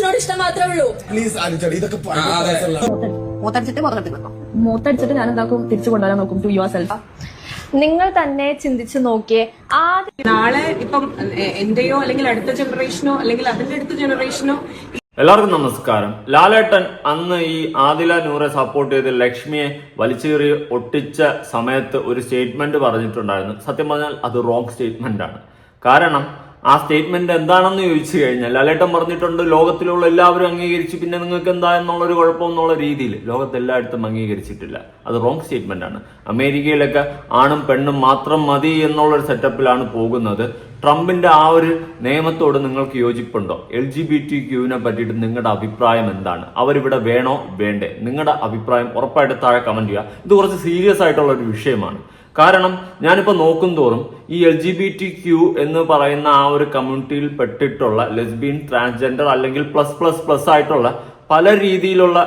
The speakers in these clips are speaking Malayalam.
ഫാൻസിനോട് ഇഷ്ടം മാത്രമേ ഉള്ളൂ. പ്ലീസ് അനുചടി ഇതൊക്കെ മൂത്തടിച്ചിട്ട് മുതലെടുത്ത് മൂത്തടിച്ചിട്ട് ഞാൻ എന്താക്കും തിരിച്ചു കൊണ്ടുവരാൻ നോക്കും ടു യുവർ സെൽഫ് നിങ്ങൾ തന്നെ ചിന്തിച്ചു നോക്കിയേ ആദ്യം നാളെ ഇപ്പം എന്റെയോ അല്ലെങ്കിൽ അടുത്ത ജനറേഷനോ അല്ലെങ്കിൽ അതിന്റെ അടുത്ത ജനറേഷനോ എല്ലാവർക്കും നമസ്കാരം. ലാലേട്ടൻ അന്ന് ഈ ആദില നൂറെ സപ്പോർട്ട് ചെയ്ത് ലക്ഷ്മിയെ വലിച്ചേറി ഒട്ടിച്ച സമയത്ത് ഒരു സ്റ്റേറ്റ്മെന്റ് പറഞ്ഞിട്ടുണ്ടായിരുന്നു. സത്യം പറഞ്ഞാൽ അത് റോങ് സ്റ്റേറ്റ്മെന്റ് ആണ്. കാരണം ആ സ്റ്റേറ്റ്മെന്റ് എന്താണെന്ന് ചോദിച്ചു കഴിഞ്ഞാൽ ലാലേട്ടൻ പറഞ്ഞിട്ടുണ്ട് ലോകത്തിലുള്ള എല്ലാവരും അംഗീകരിച്ചു പിന്നെ നിങ്ങൾക്ക് എന്താ എന്നുള്ളൊരു കുഴപ്പം എന്നുള്ള രീതിയിൽ. ലോകത്ത് എല്ലായിടത്തും അംഗീകരിച്ചിട്ടില്ല. അത് റോങ് സ്റ്റേറ്റ്മെന്റ് ആണ്. അമേരിക്കയിലൊക്കെ ആണും പെണ്ണും മാത്രം മതി എന്നുള്ളൊരു സെറ്റപ്പിലാണ് പോകുന്നത്. ട്രംപിന്റെ ആ ഒരു നിയമത്തോട് നിങ്ങൾക്ക് യോജിപ്പുണ്ടോ? എൽ ജി ബി ടി ക്യൂവിനെ പറ്റിയിട്ട് നിങ്ങളുടെ അഭിപ്രായം എന്താണ്? അവരിവിടെ വേണോ? വേണ്ടേ? നിങ്ങളുടെ അഭിപ്രായം ഉറപ്പായിട്ട് താഴെ കമന്റ് ചെയ്യുക. ഇത് കുറച്ച് സീരിയസ് ആയിട്ടുള്ള ഒരു വിഷയമാണ്. കാരണം ഞാനിപ്പോൾ നോക്കും തോറും ഈ L G B T Q എന്ന് പറയുന്ന ആ ഒരു കമ്മ്യൂണിറ്റിയിൽ പെട്ടിട്ടുള്ള ലെസ്ബിയൻ ട്രാൻസ്ജെൻഡർ അല്ലെങ്കിൽ പ്ലസ് പ്ലസ് പ്ലസ് ആയിട്ടുള്ള പല രീതിയിലുള്ള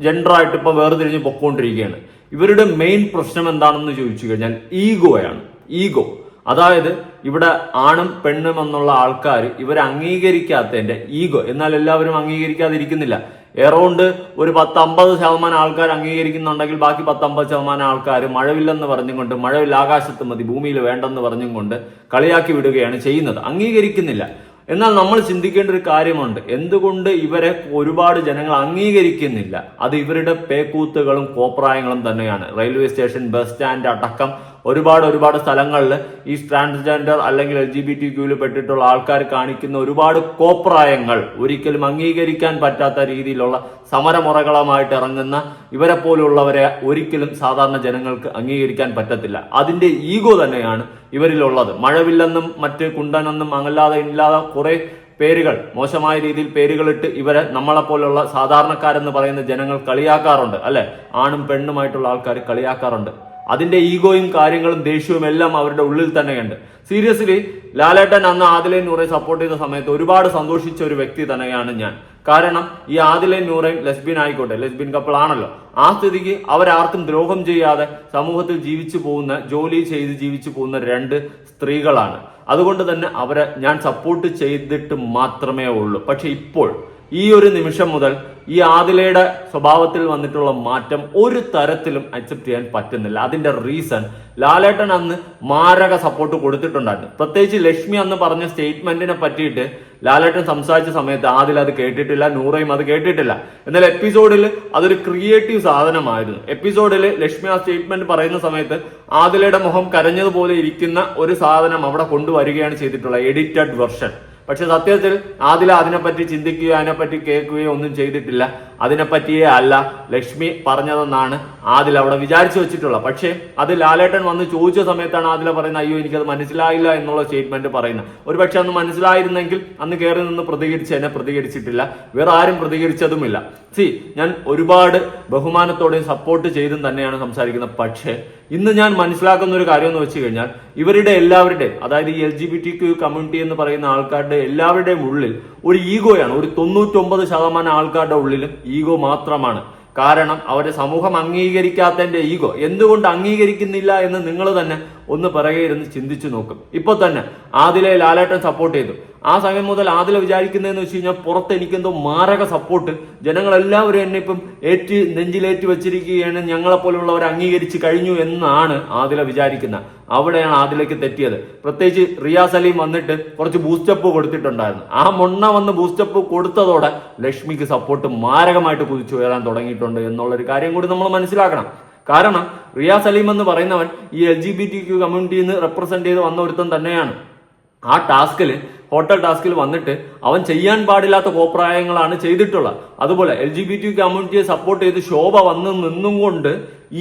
ജെൻഡറായിട്ട് ഇപ്പോൾ വേർതിരിഞ്ഞ് പൊക്കോണ്ടിരിക്കുകയാണ്. ഇവരുടെ മെയിൻ പ്രശ്നം എന്താണെന്ന് ചോദിച്ചു കഴിഞ്ഞാൽ ഈഗോയാണ്. ഈഗോ. അതായത് ഇവിടെ ആണും പെണ്ണും എന്നുള്ള ആൾക്കാർ ഇവർ അംഗീകരിക്കാത്തതിന്റെ ഈഗോ. എന്നാൽ എല്ലാവരും അംഗീകരിക്കാതിരിക്കുന്നില്ല. എറൗണ്ട് ഒരു പത്തമ്പത് ശതമാനം ആൾക്കാർ അംഗീകരിക്കുന്നുണ്ടെങ്കിൽ ബാക്കി പത്തമ്പത് ശതമാനം ആൾക്കാർ മഴവില്ലെന്ന് പറഞ്ഞുകൊണ്ട് മഴവില്ല ആകാശത്ത് മതി ഭൂമിയിൽ വേണ്ടെന്ന് പറഞ്ഞും കൊണ്ട് കളിയാക്കി വിടുകയാണ് ചെയ്യുന്നത്. അംഗീകരിക്കുന്നില്ല. എന്നാൽ നമ്മൾ ചിന്തിക്കേണ്ട ഒരു കാര്യമുണ്ട്. എന്തുകൊണ്ട് ഇവരെ ഒരുപാട് ജനങ്ങൾ അംഗീകരിക്കുന്നില്ല? അത് ഇവരുടെ പേക്കൂത്തുകളും കോപ്രായങ്ങളും തന്നെയാണ്. റെയിൽവേ സ്റ്റേഷൻ ബസ് സ്റ്റാൻഡ് അടക്കം ഒരുപാട് ഒരുപാട് സ്ഥലങ്ങളിൽ ഈ ട്രാൻസ്ജെൻഡർ അല്ലെങ്കിൽ എൽ ജി ബി ടി ക്യൂവിൽ പെട്ടിട്ടുള്ള ആൾക്കാർ കാണിക്കുന്ന ഒരുപാട് കോപ്രായങ്ങൾ ഒരിക്കലും അംഗീകരിക്കാൻ പറ്റാത്ത രീതിയിലുള്ള സമരമുറകളുമായിട്ട് ഇറങ്ങുന്ന ഇവരെ പോലുള്ളവരെ ഒരിക്കലും സാധാരണ ജനങ്ങൾക്ക് അംഗീകരിക്കാൻ പറ്റത്തില്ല. അതിന്റെ ഈഗോ തന്നെയാണ് ഇവരിലുള്ളത്. മഴവില്ലെന്നും മറ്റ് കുണ്ടനെന്നും അങ്ങല്ലാതെ ഇല്ലാതെ കുറെ പേരുകൾ മോശമായ രീതിയിൽ പേരുകളിട്ട് ഇവരെ നമ്മളെ പോലുള്ള സാധാരണക്കാരെന്ന് പറയുന്ന ജനങ്ങൾ കളിയാക്കാറുണ്ട് അല്ലെ? ആണും പെണ്ണുമായിട്ടുള്ള ആൾക്കാർ കളിയാക്കാറുണ്ട്. അതിന്റെ ഈഗോയും കാര്യങ്ങളും ദേഷ്യവും എല്ലാം അവരുടെ ഉള്ളിൽ തന്നെയുണ്ട്. സീരിയസ്ലി ലാലേട്ടൻ അന്ന് ആദിലേൻ നൂറെ സപ്പോർട്ട് ചെയ്ത സമയത്ത് ഒരുപാട് സന്തോഷിച്ച ഒരു വ്യക്തി തന്നെയാണ് ഞാൻ. കാരണം ഈ ആദിലേൻ നൂറയും ലെസ്ബിൻ ആയിക്കോട്ടെ ലെസ്ബിയൻ കപ്പിൾ ആണല്ലോ. ആ സ്ഥിതിക്ക് അവരാർക്കും ദ്രോഹം ചെയ്യാതെ സമൂഹത്തിൽ ജീവിച്ചു പോകുന്ന ജോലി ചെയ്ത് ജീവിച്ചു പോകുന്ന രണ്ട് സ്ത്രീകളാണ്. അതുകൊണ്ട് തന്നെ അവരെ ഞാൻ സപ്പോർട്ട് ചെയ്തിട്ട് മാത്രമേ ഉള്ളൂ. പക്ഷെ ഇപ്പോൾ ഈ ഒരു നിമിഷം മുതൽ ഈ ആദിലയുടെ സ്വഭാവത്തിൽ വന്നിട്ടുള്ള മാറ്റം ഒരു തരത്തിലും അക്സെപ്റ്റ് ചെയ്യാൻ പറ്റുന്നില്ല. അതിന്റെ റീസൺ ലാലേട്ടൻ അന്ന് മാരക സപ്പോർട്ട് കൊടുത്തിട്ടുണ്ടായിരുന്നു. പ്രത്യേകിച്ച് ലക്ഷ്മി അന്ന് പറഞ്ഞ സ്റ്റേറ്റ്മെന്റിനെ പറ്റിയിട്ട് ലാലേട്ടൻ സംസാരിച്ച സമയത്ത് ആദിൽ അത് കേട്ടിട്ടില്ല നൂറയും അത് കേട്ടിട്ടില്ല. എന്നാൽ എപ്പിസോഡിൽ അതൊരു ക്രിയേറ്റീവ് സാധനമായിരുന്നു. എപ്പിസോഡിൽ ലക്ഷ്മി ആ സ്റ്റേറ്റ്മെന്റ് പറയുന്ന സമയത്ത് ആദിലയുടെ മുഖം കരഞ്ഞതുപോലെ ഇരിക്കുന്ന ഒരു സാധനം അവിടെ കൊണ്ടുവരികയാണ് ചെയ്തിട്ടുള്ളത് എഡിറ്റഡ് വെർഷൻ പക്ഷെ സത്യത്തിൽ ആദില അതിനെപ്പറ്റി ചിന്തിക്കുകയോ അതിനെപ്പറ്റി കേൾക്കുകയോ ഒന്നും ചെയ്തിട്ടില്ല. അതിനെപ്പറ്റിയേ അല്ല. ലക്ഷ്മി പറഞ്ഞതെന്നാണ് ആദിൽ അവിടെ വിചാരിച്ചു വെച്ചിട്ടുള്ളത്. പക്ഷേ അത് ലാലേട്ടൻ വന്ന് ചോദിച്ച സമയത്താണ് ആദില പറയുന്നത് അയ്യോ എനിക്കത് മനസ്സിലായില്ല എന്നുള്ള സ്റ്റേറ്റ്മെന്റ് പറയുന്നത്. ഒരു പക്ഷെ അന്ന് മനസ്സിലായിരുന്നെങ്കിൽ അന്ന് കയറി നിന്ന് പ്രതികരിച്ച് എന്നെ പ്രതികരിച്ചിട്ടില്ല. വേറെ ആരും പ്രതികരിച്ചതുമില്ല. സി ഞാൻ ഒരുപാട് ബഹുമാനത്തോടെയും സപ്പോർട്ട് ചെയ്തും തന്നെയാണ് സംസാരിക്കുന്നത്. പക്ഷേ ഇന്ന് ഞാൻ മനസ്സിലാക്കുന്ന ഒരു കാര്യം എന്ന് വെച്ച് കഴിഞ്ഞാൽ ഇവരുടെ എല്ലാവരുടെ അതായത് ഈ L G B T Q community എന്ന് പറയുന്ന ആൾക്കാരുടെ എല്ലാവരുടെയും ഉള്ളിൽ ഒരു ഈഗോയാണ്. ഒരു തൊണ്ണൂറ്റൊമ്പത് ശതമാനം ആൾക്കാരുടെ ഉള്ളിലും ഈഗോ മാത്രമാണ്. കാരണം അവരെ സമൂഹം അംഗീകരിക്കാത്തതിന്റെ ഈഗോ. എന്തുകൊണ്ട് അംഗീകരിക്കുന്നില്ല എന്ന് നിങ്ങൾ തന്നെ ഒന്ന് പിറകെ ഇരുന്ന് ചിന്തിച്ചു നോക്കും. ഇപ്പൊ തന്നെ ആദിലെ ലാലേട്ടൻ സപ്പോർട്ട് ചെയ്തു. ആ സമയം മുതൽ ആദില വിചാരിക്കുന്നതെന്ന് വെച്ച് കഴിഞ്ഞാൽ പുറത്ത് എനിക്കെന്തോ മാരക സപ്പോർട്ട് ജനങ്ങളെല്ലാവരും എന്നെ ഇപ്പം ഏറ്റ് നെഞ്ചിലേറ്റ് വെച്ചിരിക്കുകയാണ്. ഞങ്ങളെ പോലുള്ളവർ അംഗീകരിച്ച് കഴിഞ്ഞു എന്നാണ് ആദില വിചാരിക്കുന്നത് അവിടെയാണ് ആദിലേക്ക് തെറ്റിയത്. പ്രത്യേകിച്ച് റിയാസ് സലീം വന്നിട്ട് കുറച്ച് ബൂസ്റ്റപ്പ് കൊടുത്തിട്ടുണ്ടായിരുന്നു. ആ മൊണ്ണ വന്ന് ബൂസ്റ്റപ്പ് കൊടുത്തതോടെ ലക്ഷ്മിക്ക് സപ്പോർട്ട് മാരകമായിട്ട് കുതിച്ചു ഉയരാൻ തുടങ്ങിയിട്ടുണ്ട് എന്നുള്ളൊരു കാര്യം കൂടി നമ്മൾ മനസ്സിലാക്കണം. കാരണം റിയാസ് സലീം എന്ന് പറയുന്നവൻ ഈ L G B T Q കമ്മ്യൂണിറ്റിയിൽ നിന്ന് റെപ്രസെന്റ് ചെയ്ത് വന്ന ഒരുത്തൻ തന്നെയാണ്. ആ ടാസ്കിൽ ഹോട്ടൽ ടാസ്കിൽ വന്നിട്ട് അവൻ ചെയ്യാൻ പാടില്ലാത്ത കോപ്രായങ്ങളാണ് ചെയ്തിട്ടുള്ളത്. അതുപോലെ എൽ ജി ബി ടി കമ്മ്യൂണിറ്റിയെ സപ്പോർട്ട് ചെയ്ത് ശോഭ വന്ന് നിന്നും കൊണ്ട്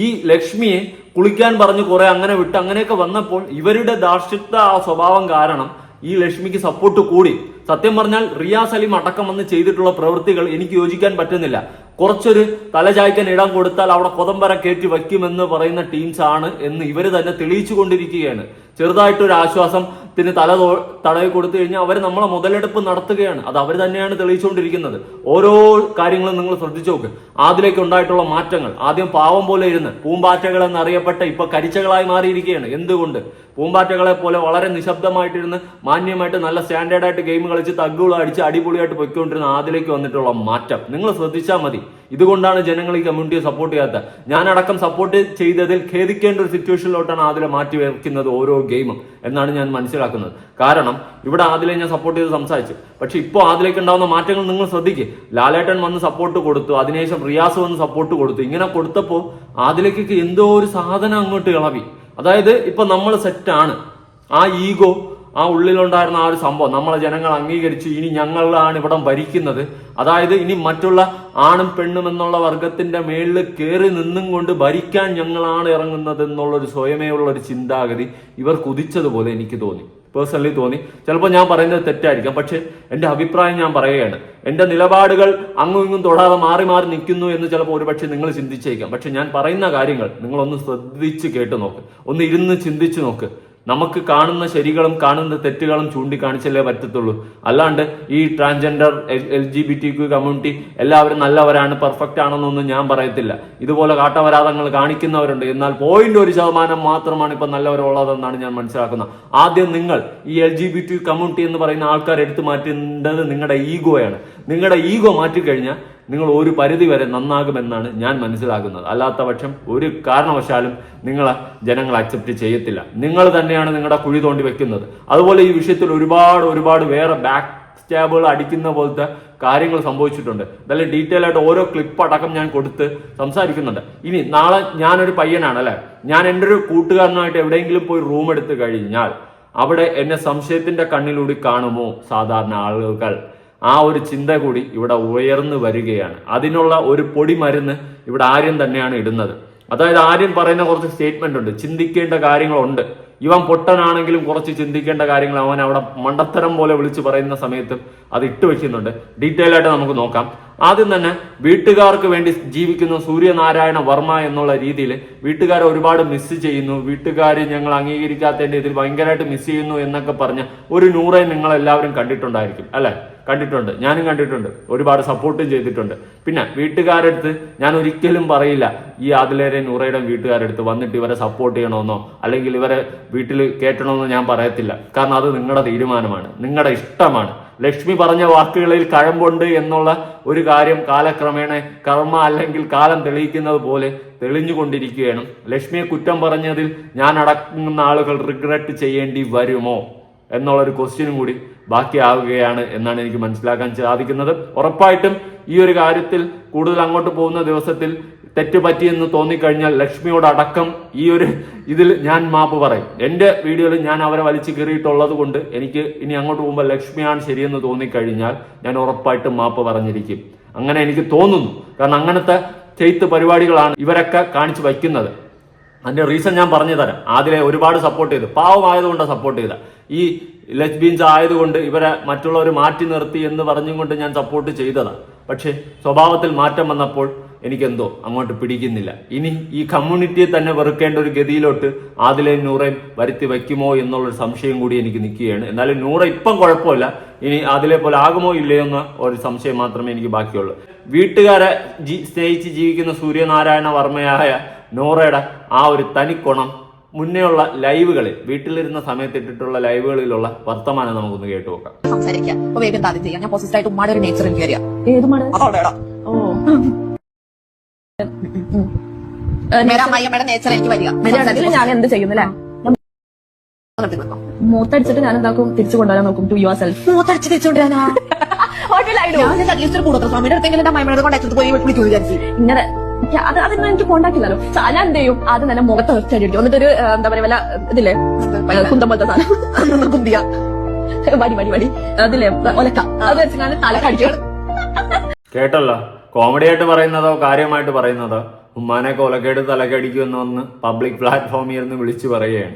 ഈ ലക്ഷ്മിയെ കുളിക്കാൻ പറഞ്ഞു കുറെ അങ്ങനെ വിട്ട് അങ്ങനെയൊക്കെ വന്നപ്പോൾ ഇവരുടെ ദാർഷ്ട്യത്ത ആ സ്വഭാവം കാരണം ഈ ലക്ഷ്മിക്ക് സപ്പോർട്ട് കൂടി. സത്യം പറഞ്ഞാൽ റിയാസ് അലീം അടക്കം വന്ന് ചെയ്തിട്ടുള്ള പ്രവൃത്തികൾ എനിക്ക് യോജിക്കാൻ പറ്റുന്നില്ല. കുറച്ചൊരു തലചായ്ക്കാൻ ഇടം കൊടുത്താൽ അവിടെ കൊതമ്പര കയറ്റി വയ്ക്കുമെന്ന് പറയുന്ന ടീംസ് ആണ് എന്ന് ഇവർ തന്നെ തെളിയിച്ചു കൊണ്ടിരിക്കുകയാണ് ചെറുതായിട്ടൊരു ആശ്വാസം ആശ്വാസത്തിന് തല തടവി കൊടുത്തു കഴിഞ്ഞാൽ അവർ നമ്മളെ മുതലെടുപ്പ് നടത്തുകയാണ്. അത് അവർ തന്നെയാണ് തെളിയിച്ചുകൊണ്ടിരിക്കുന്നത്. ഓരോ കാര്യങ്ങളും നിങ്ങൾ ശ്രദ്ധിച്ചു നോക്ക്. ആദിലേക്ക് ഉണ്ടായിട്ടുള്ള മാറ്റങ്ങൾ. ആദ്യം പാവം പോലെ ഇരുന്ന് പൂമ്പാറ്റകൾ എന്നറിയപ്പെട്ട ഇപ്പൊ കരിച്ചകളായി മാറിയിരിക്കുകയാണ്. എന്തുകൊണ്ട്? പൂമ്പാറ്റകളെ പോലെ വളരെ നിശബ്ദമായിട്ടിരുന്ന് മാന്യമായിട്ട് നല്ല സ്റ്റാൻഡേർഡ് ആയിട്ട് ഗെയിം കളിച്ച് തഗ്ഗുകൾ അടിച്ച് അടിപൊളിയായിട്ട് പൊയ്ക്കൊണ്ടിരുന്ന അതിലേക്ക് വന്നിട്ടുള്ള മാറ്റം. നിങ്ങൾ ശ്രദ്ധിച്ചാൽ മതി. ഇതുകൊണ്ടാണ് ജനങ്ങൾ ഈ കമ്മ്യൂണിറ്റിയെ സപ്പോർട്ട് ചെയ്യാത്തത്. ഞാനടക്കം സപ്പോർട്ട് ചെയ്തതിൽ ഖേദിക്കേണ്ട ഒരു സിറ്റുവേഷനിലോട്ടാണ് ആദിലെ മാറ്റി വെക്കുന്നത് ഓരോ ഗെയിമും എന്നാണ് ഞാൻ മനസ്സിലാക്കുന്നത്. കാരണം ഇവിടെ ആദിലെ ഞാൻ സപ്പോർട്ട് ചെയ്ത് സംസാരിച്ചു. പക്ഷെ ഇപ്പോൾ ആദിലേക്ക് ഉണ്ടാവുന്ന മാറ്റങ്ങൾ നിങ്ങൾ ശ്രദ്ധിക്കുക ലാലേട്ടൻ വന്ന് സപ്പോർട്ട് കൊടുത്തു. അതിനുശേഷം റിയാസ് വന്ന് സപ്പോർട്ട് കൊടുത്തു. ഇങ്ങനെ കൊടുത്തപ്പോൾ ആദിലേക്കൊക്കെ എന്തോ ഒരു സാധനം അങ്ങോട്ട് ഇളവി. അതായത് ഇപ്പൊ നമ്മൾ സെറ്റാണ് ആ ഈഗോ ആ ഉള്ളിലുണ്ടായിരുന്ന ആ ഒരു സംഭവം നമ്മളെ ജനങ്ങൾ അംഗീകരിച്ചു ഇനി ഞങ്ങളാണ് ഇവിടം ഭരിക്കുന്നത്. അതായത് ഇനി മറ്റുള്ള ആണും പെണ്ണും എന്നുള്ള വർഗത്തിന്റെ മേളിൽ കയറി നിന്നും കൊണ്ട് ഭരിക്കാൻ ഞങ്ങളാണ് ഇറങ്ങുന്നത് എന്നുള്ളൊരു സ്വയമേ ഉള്ള ഒരു ചിന്താഗതി ഇവർ കുതിച്ചതുപോലെ എനിക്ക് തോന്നി. പേഴ്സണലി തോന്നി. ചിലപ്പോൾ ഞാൻ പറയുന്നത് തെറ്റായിരിക്കാം. പക്ഷെ എന്റെ അഭിപ്രായം ഞാൻ പറയുകയാണ്. എന്റെ നിലപാടുകൾ അങ്ങും ഇങ്ങും തൊടാതെ മാറി മാറി നിൽക്കുന്നു എന്ന് ചിലപ്പോൾ ഒരുപക്ഷെ നിങ്ങൾ ചിന്തിച്ചേക്കാം. പക്ഷെ ഞാൻ പറയുന്ന കാര്യങ്ങൾ നിങ്ങളൊന്ന് ശ്രദ്ധിച്ച് കേട്ട് നോക്ക്. ഒന്ന് ഇരുന്ന് ചിന്തിച്ച് നോക്ക്. നമുക്ക് കാണുന്ന ശരികളും കാണുന്ന തെറ്റുകളും ചൂണ്ടിക്കാണിച്ചല്ലേ പറ്റത്തുള്ളൂ. അല്ലാണ്ട് ഈ transgender L G B T Q community എല്ലാവരും നല്ലവരാണ് പെർഫെക്റ്റ് ആണെന്നൊന്നും ഞാൻ പറയത്തില്ല. ഇതുപോലെ കാട്ടവരാതങ്ങൾ കാണിക്കുന്നവരുണ്ട്. എന്നാൽ പോയിന്റ് ഒരു ശതമാനം മാത്രമാണ് ഇപ്പൊ നല്ലവരുള്ളതെന്നാണ് ഞാൻ മനസ്സിലാക്കുന്നത്. ആദ്യം നിങ്ങൾ ഈ L G B T community എന്ന് പറയുന്ന ആൾക്കാർ എടുത്തു മാറ്റേണ്ടത് നിങ്ങളുടെ ഈഗോയാണ് നിങ്ങളുടെ ഈഗോ മാറ്റിക്കഴിഞ്ഞാൽ നിങ്ങൾ ഒരു പരിധി വരെ നന്നാകുമെന്നാണ് ഞാൻ മനസ്സിലാക്കുന്നത്. അല്ലാത്ത പക്ഷം ഒരു കാരണവശാലും നിങ്ങളെ ജനങ്ങൾ അക്സെപ്റ്റ് ചെയ്യത്തില്ല. നിങ്ങൾ തന്നെയാണ് നിങ്ങളുടെ കുഴി തോണ്ടി വെക്കുന്നത്. അതുപോലെ ഈ വിഷയത്തിൽ ഒരുപാട് ഒരുപാട് വേറെ ബാക്ക് സ്റ്റാബുകൾ അടിക്കുന്ന പോലത്തെ കാര്യങ്ങൾ സംഭവിച്ചിട്ടുണ്ട്. ഇതെല്ലാം ഡീറ്റെയിൽ ആയിട്ട് ഓരോ ക്ലിപ്പ് അടക്കം ഞാൻ കൊടുത്ത് സംസാരിക്കുന്നുണ്ട്. ഇനി നാളെ ഞാനൊരു പയ്യനാണ് അല്ലെ? ഞാൻ എന്റെ ഒരു കൂട്ടുകാരനായിട്ട് എവിടെയെങ്കിലും പോയി റൂം എടുത്ത് കഴിഞ്ഞാൽ അവിടെ എന്നെ സംശയത്തിന്റെ കണ്ണിലൂടി കാണുമോ സാധാരണ ആളുകൾ? ആ ഒരു ചിന്ത കൂടി ഇവിടെ ഉയർന്നു വരികയാണ്. അതിനുള്ള ഒരു പൊടി മരുന്ന് ഇവിടെ ആര്യൻ തന്നെയാണ് ഇടുന്നത്. അതായത് ആര്യൻ പറയുന്ന കുറച്ച് സ്റ്റേറ്റ്മെന്റ് ഉണ്ട്. ചിന്തിക്കേണ്ട കാര്യങ്ങളുണ്ട്. ഇവൻ പൊട്ടനാണെങ്കിലും കുറച്ച് ചിന്തിക്കേണ്ട കാര്യങ്ങൾ അവൻ അവിടെ മണ്ടത്തരം പോലെ വിളിച്ചു പറയുന്ന സമയത്ത് അത് ഇട്ട് വെക്കുന്നുണ്ട്. ഡീറ്റെയിൽ ആയിട്ട് നമുക്ക് നോക്കാം. ആദ്യം തന്നെ വീട്ടുകാർക്ക് വേണ്ടി ജീവിക്കുന്ന സൂര്യനാരായണ വർമ്മ എന്നുള്ള രീതിയിൽ വീട്ടുകാരെ ഒരുപാട് മിസ് ചെയ്യുന്നു. വീട്ടുകാർ ഞങ്ങൾ അംഗീകരിക്കാത്തതിന്റെ ഇതിൽ ഭയങ്കരമായിട്ട് മിസ് ചെയ്യുന്നു എന്നൊക്കെ പറഞ്ഞ് ഒരു നൂറെ നിങ്ങൾ എല്ലാവരും കണ്ടിട്ടുണ്ടായിരിക്കും. അല്ലെ? കണ്ടിട്ടുണ്ട്. ഞാനും കണ്ടിട്ടുണ്ട്. ഒരുപാട് സപ്പോർട്ടും ചെയ്തിട്ടുണ്ട്. പിന്നെ വീട്ടുകാരെടുത്ത് ഞാൻ ഒരിക്കലും പറയില്ല ഈ ആദിലേരെ നൂറയുടെ വീട്ടുകാരെടുത്ത് വന്നിട്ട് ഇവരെ സപ്പോർട്ട് ചെയ്യണമെന്നോ അല്ലെങ്കിൽ ഇവരെ വീട്ടിൽ കയറ്റണമെന്നോ ഞാൻ പറയത്തില്ല. കാരണം അത് നിങ്ങളുടെ തീരുമാനമാണ്. നിങ്ങളുടെ ഇഷ്ടമാണ്. ലക്ഷ്മി പറഞ്ഞ വാക്കുകളിൽ കഴമ്പുണ്ട് എന്നുള്ള ഒരു കാര്യം കാലക്രമേണ കർമ്മ അല്ലെങ്കിൽ കാലം തെളിയിക്കുന്നത് പോലെ തെളിഞ്ഞുകൊണ്ടിരിക്കുകയാണ്. ലക്ഷ്മിയെ കുറ്റം പറഞ്ഞതിൽ ഞാൻ അടക്കുന്ന ആളുകൾ റിഗ്രറ്റ് ചെയ്യേണ്ടി വരുമോ? എന്നുള്ളൊരു ക്വസ്റ്റ്യനും കൂടി ബാക്കിയാവുകയാണ് എന്നാണ് എനിക്ക് മനസ്സിലാക്കാൻ സാധിക്കുന്നത്. ഉറപ്പായിട്ടും ഈ ഒരു കാര്യത്തിൽ കൂടുതൽ അങ്ങോട്ട് പോകുന്ന ദിവസത്തിൽ തെറ്റ് പറ്റിയെന്ന് തോന്നിക്കഴിഞ്ഞാൽ ലക്ഷ്മിയോട് അടക്കം ഈ ഒരു ഇതിൽ ഞാൻ മാപ്പ് പറയും. എന്റെ വീഡിയോയിൽ ഞാൻ അവരെ വലിച്ചു കയറിയിട്ടുള്ളത് കൊണ്ട് എനിക്ക് ഇനി അങ്ങോട്ട് പോകുമ്പോൾ ലക്ഷ്മിയാണ് ശരിയെന്ന് തോന്നിക്കഴിഞ്ഞാൽ ഞാൻ ഉറപ്പായിട്ടും മാപ്പ് പറഞ്ഞിരിക്കും. അങ്ങനെ എനിക്ക് തോന്നുന്നു. കാരണം അങ്ങനത്തെ ചെയ്ത്ത് പരിപാടികളാണ് ഇവരൊക്കെ കാണിച്ചു വയ്ക്കുന്നത്. അതിന്റെ റീസൺ ഞാൻ പറഞ്ഞു തരാം. ആദ്യം ഒരുപാട് സപ്പോർട്ട് ചെയ്തു. പാവമായതുകൊണ്ട് സപ്പോർട്ട് ചെയ്ത ഈ ലെസ്ബീൻസ് ആയതുകൊണ്ട് ഇവരെ മറ്റുള്ളവർ മാറ്റി നിർത്തി എന്ന് പറഞ്ഞും കൊണ്ട് ഞാൻ സപ്പോർട്ട് ചെയ്തതാണ് പക്ഷേ സ്വഭാവത്തിൽ മാറ്റം വന്നപ്പോൾ എനിക്കെന്തോ അങ്ങോട്ട് പിടിക്കുന്നില്ല. ഇനി ഈ കമ്മ്യൂണിറ്റിയെ തന്നെ വെറുക്കേണ്ട ഒരു ഗതിയിലോട്ട് ആദിലേ നൂറയും വരുത്തി വയ്ക്കുമോ എന്നുള്ളൊരു സംശയം കൂടി എനിക്ക് നിൽക്കുകയാണ്. എന്നാലും നൂറ ഇപ്പം കുഴപ്പമില്ല. ഇനി അതിലെ പോലെ ആകുമോ ഇല്ലയോ എന്ന ഒരു സംശയം മാത്രമേ എനിക്ക് ബാക്കിയുള്ളൂ. വീട്ടുകാരെ ജി സ്നേഹിച്ച് ജീവിക്കുന്ന സൂര്യനാരായണ വർമ്മയായ നോറയുടെ ആ ഒരു തനിക്കുണം മുന്നേയുള്ള ലൈവുകളിൽ വീട്ടിലിരുന്ന സമയത്ത് ഇട്ടിട്ടുള്ള ലൈവുകളിലുള്ള വർത്തമാനം നമുക്കൊന്ന് കേട്ടു നോക്കാം. സംസാരിക്കാം. വേഗം ചെയ്യാം. ഞാൻ പോസിറ്റീവ് ആയിട്ട് ഉമ്മാടെ ഒരു നേച്ചർ എനിക്ക് അറിയാം ഏത് ഓ. നേച്ചർ എനിക്ക് വരിക. ഞാൻ എന്ത് ചെയ്യുന്നില്ലേ? മൂത്തടിച്ചിട്ട് ഞാൻ എന്താക്കും? തിരിച്ചു കൊണ്ടുവരാൻ നോക്കും ടു യുവർ സെൽഫ് മൂത്തടിച്ച് തിരിച്ചു കൊണ്ടുവരാനാ? അറ്റ്ലീസ്റ്റ് ഒരു കൂടുതൽ സ്വാമിയുടെ അടുത്തെങ്കിലും എന്റെ കൊണ്ട് കോണ്ടാക്ട് പോയി വിളിച്ചു വിചാരിച്ചു. ഇങ്ങനെ അത് അതൊന്നും എനിക്ക് കോണ്ടാക്ട് ഇല്ലല്ലോ. ഞാൻ എന്ത് ചെയ്യും? ആദ്യം തന്നെ മുഖത്ത് വെച്ചടിക്കും എന്നിട്ടൊരു ഒരു എന്താ പറയാ വല്ല ഇതില്ലേ? കുന്തം പോലത്തെ സാധനം. കുന്തിയ. വടി വടി വടി. അതില്ലേ ഒലക്ക. അത് തല കടിക്കണം കേട്ടല്ലോ? കോമഡി ആയിട്ട് പറയുന്നതോ കാര്യമായിട്ട് പറയുന്നതോ? ഉമ്മാനെ കൊലക്കേട് തലക്കടിക്കുമെന്ന് വന്ന് പബ്ലിക് പ്ലാറ്റ്ഫോമിൽ നിന്ന് വിളിച്ചു പറയുകയാണ്.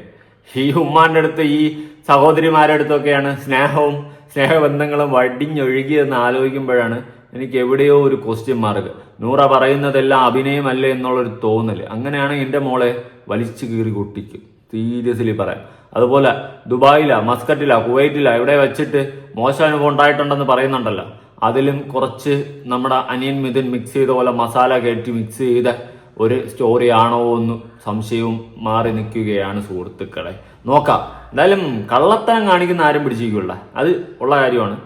ഈ ഉമ്മാന്റെ അടുത്ത് ഈ സഹോദരിമാരുടെ അടുത്തൊക്കെയാണ് സ്നേഹവും സ്നേഹബന്ധങ്ങളും വടിഞ്ഞൊഴുകിയെന്ന് ആലോചിക്കുമ്പോഴാണ് എനിക്ക് എവിടെയോ ഒരു ക്വസ്റ്റ്യൻ മാർക്ക് നൂറ പറയുന്നതെല്ലാം അഭിനയമല്ലേ എന്നുള്ളൊരു തോന്നൽ അങ്ങനെയാണ് എന്റെ മോളെ വലിച്ചു കീറി കുട്ടിക്കും. സീരിയസ്ലി പറയാം. അതുപോലെ ദുബായിലാ മസ്കറ്റിലാ കുവൈറ്റിലാ എവിടെ വെച്ചിട്ട് മോശം അനുഭവം ഉണ്ടായിട്ടുണ്ടെന്ന് പറയുന്നുണ്ടല്ലോ. അതിലും കുറച്ച് നമ്മുടെ അനിയൻ മിഥുൻ മിക്സ് ചെയ്ത പോലെ മസാല കയറ്റി മിക്സ് ചെയ്ത ഒരു സ്റ്റോറി ആണോ എന്ന് സംശയവും മാറി നിൽക്കുകയാണ് സുഹൃത്തുക്കളെ. നോക്കാം. എന്തായാലും കള്ളത്തനം കാണിക്കുന്ന ആരും പിടിച്ചിരിക്കില്ല അത് ഉള്ള കാര്യമാണ്.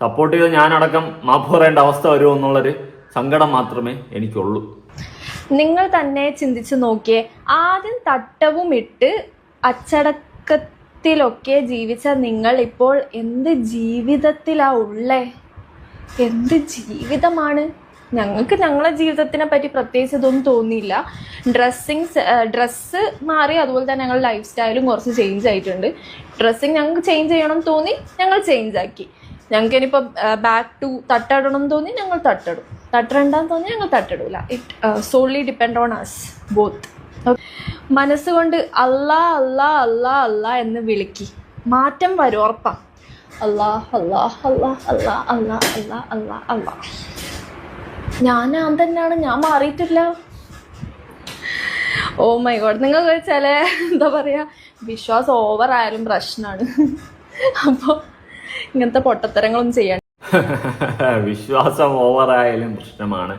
സപ്പോർട്ട് ചെയ്ത ഞാനടക്കം മാപ്പ് പറയേണ്ട അവസ്ഥ വരുമോ എന്നുള്ളൊരു സങ്കടം മാത്രമേ എനിക്കുള്ളൂ. നിങ്ങൾ തന്നെ ചിന്തിച്ചു നോക്കിയേ ആദ്യം തട്ടവും ഇട്ട് അച്ചടക്കത്തിലൊക്കെ ജീവിച്ച നിങ്ങൾ ഇപ്പോൾ എന്ത് ജീവിതത്തിലാ ഉള്ളേ? എന്ത് ജീവിതമാണ്? ഞങ്ങൾക്ക് ഞങ്ങളെ ജീവിതത്തിനെ പറ്റി പ്രത്യേകിച്ച് ഇതൊന്നും തോന്നിയില്ല. ഡ്രസ്സിങ് ഡ്രസ്സ് മാറി അതുപോലെ തന്നെ ഞങ്ങളുടെ ലൈഫ് സ്റ്റൈലും കുറച്ച് ചേഞ്ച് ആയിട്ടുണ്ട്. ഡ്രസ്സിങ് ഞങ്ങൾക്ക് ചേഞ്ച് ചെയ്യണം തോന്നി ഞങ്ങൾ ചേഞ്ച് ആക്കി. ഞങ്ങൾക്ക് ഇനിയിപ്പോൾ ബാക്ക് ടു തട്ടടണം എന്ന് തോന്നി ഞങ്ങൾ തട്ടിടും തട്ടിടണ്ടെന്ന് തോന്നി ഞങ്ങൾ തട്ടിടൂല it's only depend on us both മനസ്സുകൊണ്ട് അല്ലാ അല്ലാ അല്ലാ അല്ലാ എന്ന് വിളിക്കി. മാറ്റം വരും ഉറപ്പാ. അല്ലാ അല്ലാ അല്ലാ അല്ലാ അല്ലാ അല്ലാ അല്ലാ അല്ലാ. ഞാൻ ഞാൻ തന്നെയാണ്. ഞാൻ മാറിയിട്ടില്ല. Oh my God. നിങ്ങൾ ചില എന്താ പറയുക വിശ്വാസം ഓവറായാലും പ്രശ്നമാണ് അപ്പോൾ ഇങ്ങനത്തെ പൊട്ടത്തരങ്ങളൊന്നും ചെയ്യണം വിശ്വാസം ഓവറായാലും പ്രശ്നമാണ്.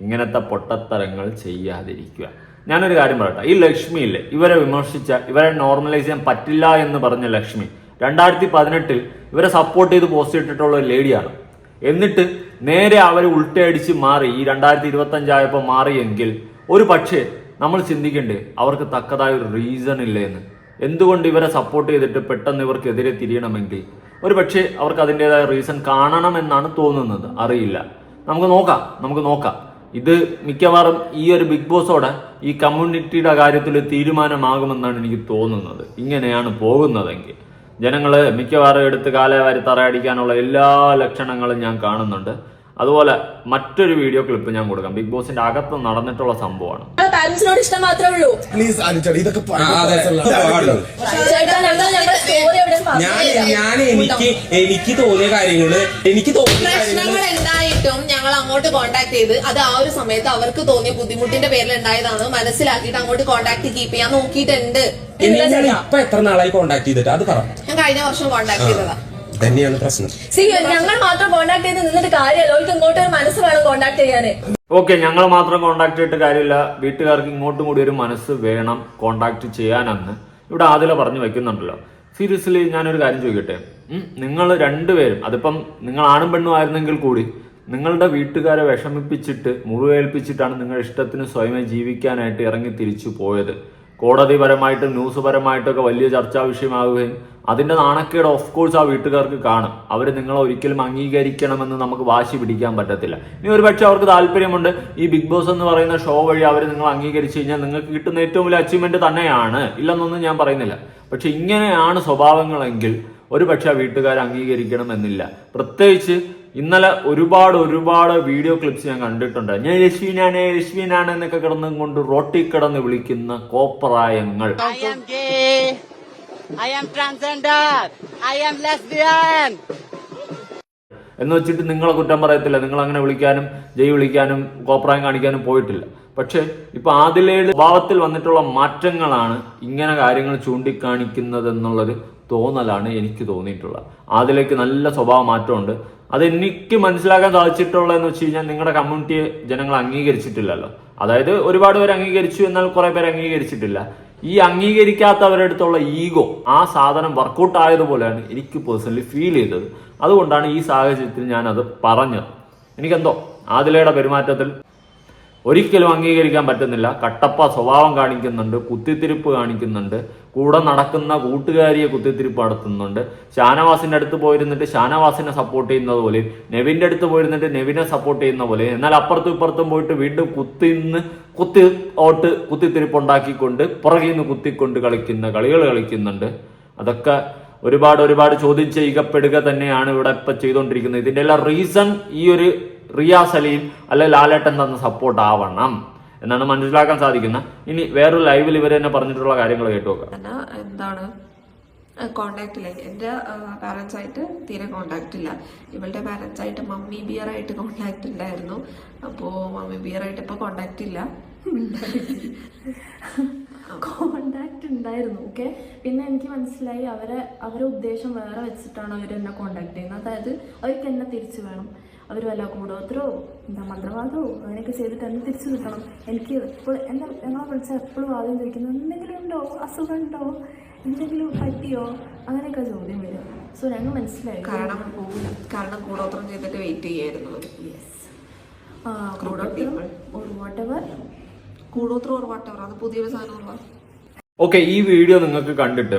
ഇങ്ങനത്തെ പൊട്ടത്തരങ്ങൾ ചെയ്യാതിരിക്കുക. ഞാനൊരു കാര്യം പറയട്ടെ. ഈ ലക്ഷ്മി ഇല്ലേ? ഇവരെ വിമർശിച്ച ഇവരെ നോർമലൈസ് ചെയ്യാൻ പറ്റില്ല എന്ന് പറഞ്ഞ ലക്ഷ്മി രണ്ടായിരത്തി പതിനെട്ടിൽ ഇവരെ സപ്പോർട്ട് ചെയ്ത് പോസ്റ്റ് ഇട്ടിട്ടുള്ള ഒരു ലേഡിയാണ് എന്നിട്ട് നേരെ അവർ ഉൾട്ടയടിച്ച് മാറി ഈ രണ്ടായിരത്തി ഇരുപത്തി അഞ്ചായപ്പോൾ മാറിയെങ്കിൽ ഒരു പക്ഷേ നമ്മൾ ചിന്തിക്കണ്ടേ അവർക്ക് തക്കതായ ഒരു റീസൺ ഇല്ലേ എന്ന്. എന്തുകൊണ്ട് ഇവരെ സപ്പോർട്ട് ചെയ്തിട്ട് പെട്ടെന്ന് ഇവർക്കെതിരെ തിരിയണമെങ്കിൽ? ഒരു പക്ഷേ അവർക്ക് അതിന്റെതായ റീസൺ കാണണമെന്നാണ് തോന്നുന്നത്. അറിയില്ല. നമുക്ക് നോക്കാം. നമുക്ക് നോക്കാം. ഇത് മിക്കവാറും ഈ ഒരു ബിഗ് ബോസോടെ ഈ കമ്മ്യൂണിറ്റിയുടെ കാര്യത്തിൽ തീരുമാനമാകുമെന്നാണ് എനിക്ക് തോന്നുന്നത്. ഇങ്ങനെയാണ് പോകുന്നതെങ്കിൽ. ജനങ്ങൾ മിക്കവാറും എടുത്ത് കാലവാരി തറയടിക്കാനുള്ള എല്ലാ ലക്ഷണങ്ങളും ഞാൻ കാണുന്നുണ്ട്. അതുപോലെ മറ്റൊരു വീഡിയോ ക്ലിപ്പ് ഞാൻ കൊടുക്കാം. ബിഗ് ബോസിന്റെ അകത്ത് നടന്നിട്ടുള്ള സംഭവമാണ്. പാരന്റ്സിനോട് ഇഷ്ടം മാത്രമേ ഉള്ളൂ പ്ലീസ് ഇതൊക്കെ ഞാൻ ഞാൻ എനിക്ക് എനിക്ക് തോന്നിയ കാര്യങ്ങൾ എനിക്ക് തോന്നിയ പ്രശ്നങ്ങൾ ഉണ്ടായിട്ടും ഞങ്ങൾ അങ്ങോട്ട് കോണ്ടാക്ട് ചെയ്ത് അത് ആ ഒരു സമയത്ത് അവർക്ക് തോന്നിയ ബുദ്ധിമുട്ടിന്റെ പേരിൽ ഉണ്ടായതാണ് മനസ്സിലാക്കിയിട്ട് അങ്ങോട്ട് കോണ്ടാക്ട് കീപ്പ് ചെയ്യാൻ നോക്കിയിട്ടുണ്ട്. ഇപ്പൊ എത്ര നാളായി കോണ്ടാക്ട് ചെയ്തിട്ട്? അത് പറഞ്ഞു ഞാൻ കഴിഞ്ഞ വർഷം കോണ്ടാക്ട് ചെയ്തതാ. തന്നെയാണ് പ്രശ്നം. സി ഞങ്ങൾ മാത്രം കോണ്ടാക്ട് ചെയ്ത് നിന്നിട്ട് കാര്യമല്ല. ഇങ്ങോട്ട് ഒരു മനസ്സ് വേണം കോണ്ടാക്ട് ചെയ്യാന്. ഓക്കെ ഞങ്ങൾ മാത്രം കോണ്ടാക്ട് ചെയ്തിട്ട് കാര്യമില്ല. വീട്ടുകാർക്ക് ഇങ്ങോട്ടും കൂടി ഒരു മനസ്സ് വേണം കോണ്ടാക്ട് ചെയ്യാനെന്ന് ഇവിടെ ആദില പറഞ്ഞു വെക്കുന്നുണ്ടല്ലോ. സീരിയസ്ലി ഞാനൊരു കാര്യം ചോദിക്കട്ടെ? നിങ്ങൾ രണ്ടുപേരും അതിപ്പം നിങ്ങൾ ആണും പെണ്ണും ആയിരുന്നെങ്കിൽ കൂടി നിങ്ങളുടെ വീട്ടുകാരെ വിഷമിപ്പിച്ചിട്ട് മുറിവേൽപ്പിച്ചിട്ടാണ് നിങ്ങളുടെ ഇഷ്ടത്തിന് സ്വയമേ ജീവിക്കാനായിട്ട് ഇറങ്ങി തിരിച്ചു പോയത്. കോടതിപരമായിട്ടും ന്യൂസ് പരമായിട്ടൊക്കെ വലിയ ചർച്ചാ വിഷയമാവുകയും അതിന്റെ നാണക്കേട് ഓഫ് കോഴ്സ് ആ വീട്ടുകാർക്ക് കാണും. അവർ നിങ്ങളെ ഒരിക്കലും അംഗീകരിക്കണമെന്ന് നമുക്ക് വാശി പിടിക്കാൻ പറ്റത്തില്ല. ഇനി ഒരുപക്ഷെ അവർക്ക് താല്പര്യമുണ്ട്. ഈ ബിഗ് ബോസ് എന്ന് പറയുന്ന ഷോ വഴി അവർ നിങ്ങൾ അംഗീകരിച്ചു കഴിഞ്ഞാൽ നിങ്ങൾക്ക് കിട്ടുന്ന ഏറ്റവും വലിയ അച്ചീവ്മെന്റ് തന്നെയാണ്. ഇല്ലെന്നൊന്നും ഞാൻ പറയുന്നില്ല. പക്ഷെ ഇങ്ങനെയാണ് സ്വഭാവങ്ങളെങ്കിൽ ഒരു പക്ഷെ ആ വീട്ടുകാർ അംഗീകരിക്കണമെന്നില്ല. പ്രത്യേകിച്ച് ഇന്നലെ ഒരുപാട് ഒരുപാട് വീഡിയോ ക്ലിപ്സ് ഞാൻ കണ്ടിട്ടുണ്ട്. ഞാൻ യശ്വിനാണ് യശ്വിനാണ് എന്നൊക്കെ കിടന്നും കൊണ്ട് റോട്ടി കിടന്ന് വിളിക്കുന്ന കോപ്രായങ്ങൾ. എന്ന് വെച്ചിട്ട് നിങ്ങളെ കുറ്റം പറയത്തില്ല. നിങ്ങൾ അങ്ങനെ വിളിക്കാനും ജയ് വിളിക്കാനും കോപ്രായം കാണിക്കാനും പോയിട്ടില്ല. പക്ഷെ ഇപ്പൊ ആദിലയുടെ സ്വഭാവത്തിൽ വന്നിട്ടുള്ള മാറ്റങ്ങളാണ് ഇങ്ങനെ കാര്യങ്ങൾ ചൂണ്ടിക്കാണിക്കുന്നത് എന്നുള്ളൊരു തോന്നലാണ് എനിക്ക് തോന്നിയിട്ടുള്ളത്. ആദിലേക്ക് നല്ല സ്വഭാവ മാറ്റമുണ്ട്. അത് എനിക്ക് മനസ്സിലാക്കാൻ സാധിച്ചിട്ടുള്ളതെന്ന് വെച്ച് കഴിഞ്ഞാൽ നിങ്ങളുടെ കമ്മ്യൂണിറ്റിയെ ജനങ്ങൾ അംഗീകരിച്ചിട്ടില്ലല്ലോ. അതായത് ഒരുപാട് പേര് അംഗീകരിച്ചു എന്നാൽ കുറെ പേര് അംഗീകരിച്ചിട്ടില്ല. ഈ അംഗീകരിക്കാത്തവരുടെ അടുത്തുള്ള ഈഗോ ആ സാധനം വർക്കൗട്ട് ആയതുപോലെയാണ് എനിക്ക് പേഴ്സണലി ഫീൽ ചെയ്തത്. അതുകൊണ്ടാണ് ഈ സാഹചര്യത്തിൽ ഞാൻ അത് പറഞ്ഞത്. എനിക്കെന്തോ ആദിലയുടെ പെരുമാറ്റത്തിൽ ഒരിക്കലും അംഗീകരിക്കാൻ പറ്റുന്നില്ല. കട്ടപ്പ സ്വഭാവം കാണിക്കുന്നുണ്ട് കുത്തിത്തിരിപ്പ് കാണിക്കുന്നുണ്ട് കൂടെ നടക്കുന്ന കൂട്ടുകാരിയെ കുത്തിത്തിരിപ്പ് നടത്തുന്നുണ്ട്. ഷാനവാസിന്റെ അടുത്ത് പോയിരുന്നിട്ട് ഷാനവാസിനെ സപ്പോർട്ട് ചെയ്യുന്നത് പോലെ നെവിന്റെ അടുത്ത് പോയിരുന്നിട്ട് നെവിനെ സപ്പോർട്ട് ചെയ്യുന്ന പോലെ എന്നാൽ അപ്പുറത്തും ഇപ്പുറത്തും പോയിട്ട് വീണ്ടും കുത്തിന്ന് കുത്തി ഓട്ട് കുത്തിത്തിരിപ്പ് ഉണ്ടാക്കിക്കൊണ്ട് പുറകിൽ നിന്ന് കുത്തിക്കൊണ്ട് കളിക്കുന്ന കളികൾ കളിക്കുന്നുണ്ട്. അതൊക്കെ ഒരുപാട് ഒരുപാട് ചോദ്യം ചെയ്യപ്പെടുക തന്നെയാണ് ഇവിടെ ഇപ്പം ചെയ്തുകൊണ്ടിരിക്കുന്നത്. ഇതിന്റെ എല്ലാം റീസൺ ഈ ഒരു റിയ സലീം അല്ലെ ലാലേട്ടൻ തന്ന സപ്പോർട്ട് ആവണം. എന്നാണ് മനസ്സിലാക്കാൻ സാധിക്കുന്നത് ഇനി വേറൊരു ലൈവിൽ ഇവർ തന്നെ പറഞ്ഞിട്ടുള്ള കാര്യങ്ങൾ കേട്ടു നോക്കാം. പിന്നെ എന്താണ്? കോണ്ടാക്ട് എന്റെ എന്റെ പാരൻസ് ആയിട്ട് തീരെ കോണ്ടാക്ട് ഇല്ല. ഇവളുടെ പാരൻസ് ആയിട്ട് മമ്മി ബിയർ ആയിട്ട് കോണ്ടാക്ട് ഉണ്ടായിരുന്നു അപ്പോ മമ്മി ബിയർ ആയിട്ട് ഇപ്പോൾ കോണ്ടാക്ട് ഇല്ല. കോണ്ടാക്ട് ഉണ്ടായിരുന്നു ഓക്കെ പിന്നെ എനിക്ക് മനസ്സിലായി അവരെ അവരെ ഉദ്ദേശം വേറെ വെച്ചിട്ടാണ് അവർ എന്നെ കോണ്ടാക്ട് ചെയ്യുന്നത്. അതായത് അവർക്ക് എന്നെ തിരിച്ചു വേണം. അവർ വല്ല കൂടോത്രോ എന്താ മന്ത്രവാദമോ അങ്ങനെയൊക്കെ ചെയ്തിട്ട് എന്നെ തിരിച്ചു കിട്ടണം. എനിക്ക് എപ്പോഴും എന്നെ ഞങ്ങളെ വിളിച്ചാൽ എപ്പോഴും ആദ്യം ചോദിക്കുന്നത് എന്തെങ്കിലും ഉണ്ടോ? അസുഖം ഉണ്ടോ? എന്തെങ്കിലും പറ്റിയോ? അങ്ങനെയൊക്കെ ചോദ്യം വരും. സോ ഞങ്ങൾ മനസ്സിലായി. കാരണം കാരണം കൂടോത്രം ചെയ്തിട്ട് വെയിറ്റ് ചെയ്യായിരുന്നു യെസ് കൂടോത്രം ഒരു വാട്ട് എവർ കൂടോത്രം വട്ടവർ അത് പുതിയൊരു സാധനമുള്ള ഓക്കെ ഈ വീഡിയോ നിങ്ങൾക്ക് കണ്ടിട്ട്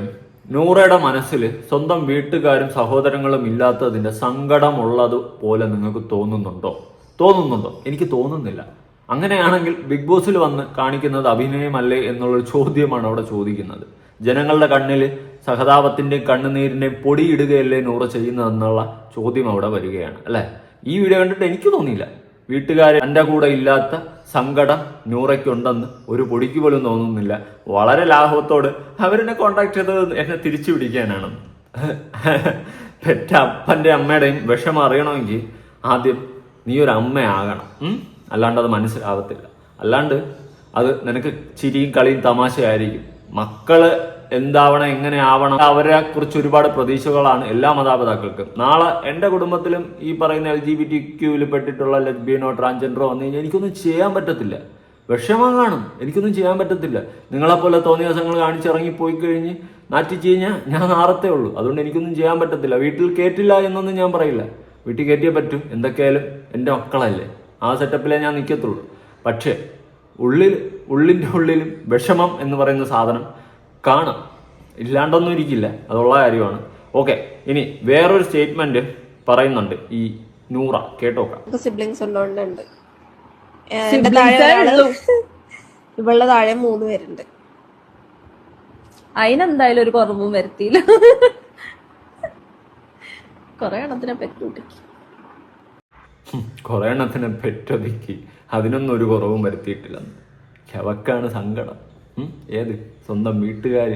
നൂറയുടെ മനസ്സിൽ സ്വന്തം വീട്ടുകാരും സഹോദരങ്ങളും ഇല്ലാത്തതിന്റെ സങ്കടമുള്ളത് പോലെ നിങ്ങൾക്ക് തോന്നുന്നുണ്ടോ? തോന്നുന്നുണ്ടോ? എനിക്ക് തോന്നുന്നില്ല. അങ്ങനെയാണെങ്കിൽ ബിഗ് ബോസിൽ വന്ന് കാണിക്കുന്നത് അഭിനയമല്ലേ എന്നുള്ളൊരു ചോദ്യമാണ് അവിടെ ചോദിക്കുന്നത്. ജനങ്ങളുടെ കണ്ണിൽ സഹതാപത്തിന്റെയും കണ്ണുനീരിന്റെയും പൊടിയിടുകയല്ലേ നൂറ ചെയ്യുന്നതെന്നുള്ള ചോദ്യം അവിടെ വരികയാണ് അല്ലേ? ഈ വീഡിയോ കണ്ടിട്ട് എനിക്ക് തോന്നിയില്ല. വീട്ടുകാർ എന്റെ കൂടെ ഇല്ലാത്ത സങ്കടം നൂറയ്ക്കുണ്ടെന്ന് ഒരു പൊടിക്ക് പോലും തോന്നുന്നില്ല. വളരെ ലാഘവത്തോട് അവരെന്നെ കോണ്ടാക്ട് ചെയ്തത് എന്നെ തിരിച്ചു പിടിക്കാനാണ്. പെറ്റ അപ്പന്റെ അമ്മയുടെയും വിഷമം അറിയണമെങ്കിൽ ആദ്യം നീ ഒരു അമ്മയാകണം? അല്ലാണ്ട് അത് മനസ്സിലാവത്തില്ല. അല്ലാണ്ട് അത് നിനക്ക് ചിരിയും കളിയും തമാശയായിരിക്കും. മക്കൾ എന്താവണം എങ്ങനെ ആവണം അവരെ കുറിച്ച് ഒരുപാട് പ്രതീക്ഷകളാണ് എല്ലാ മാതാപിതാക്കൾക്കും. നാളെ എന്റെ കുടുംബത്തിലും ഈ പറയുന്ന എൽ ജി ബി ടി ക്യൂവിൽ പെട്ടിട്ടുള്ള ലെസ്ബിയനോ ട്രാൻസ്ജെൻഡറോ വന്നു കഴിഞ്ഞാൽ എനിക്കൊന്നും ചെയ്യാൻ പറ്റത്തില്ല. വിഷമം കാണും. എനിക്കൊന്നും ചെയ്യാൻ പറ്റത്തില്ല. നിങ്ങളെപ്പോലെ തോന്നിയ ദിവസങ്ങൾ കാണിച്ചിറങ്ങി പോയി കഴിഞ്ഞ് നാറ്റിച്ച് കഴിഞ്ഞാൽ ഞാൻ നാറത്തേ ഉള്ളൂ. അതുകൊണ്ട് എനിക്കൊന്നും ചെയ്യാൻ പറ്റത്തില്ല. വീട്ടിൽ കേട്ടില്ല എന്നൊന്നും ഞാൻ പറയില്ല. വീട്ടിൽ കയറ്റിയേ പറ്റും. എന്തൊക്കെയായാലും എന്റെ മക്കളല്ലേ. ആ സെറ്റപ്പിലേ ഞാൻ നിൽക്കത്തുള്ളൂ. പക്ഷേ ഉള്ളിൽ ഉള്ളിന്റെ ഉള്ളിലും വിഷമം എന്ന് പറയുന്ന സാധനം കാണാം. ഇല്ലാണ്ടൊന്നും ഇരിക്കില്ല. അതുള്ള കാര്യമാണ്. ഓക്കെ ഇനി വേറൊരു സ്റ്റേറ്റ്മെന്റ് പറയുന്നുണ്ട് ഈ നൂറ. കേട്ടോക്കാം. സിബ്ലിങ്സ് ഇവളുടെ താഴെ മൂന്ന് പേരുണ്ട്. അതിനെന്തായാലും ഒരു കുറവും വരുത്തിയില്ല. കൊറേ എണ്ണത്തിനെ പറ്റൂട്ടി കൊറേ എണ്ണത്തിനെ പെറ്റൊതുക്കി. അതിനൊന്നും ഒരു കുറവും വരുത്തിയിട്ടില്ലെന്ന്. ചവക്കാണ് സങ്കടം? ഏത്? സ്വന്തം വീട്ടുകാർ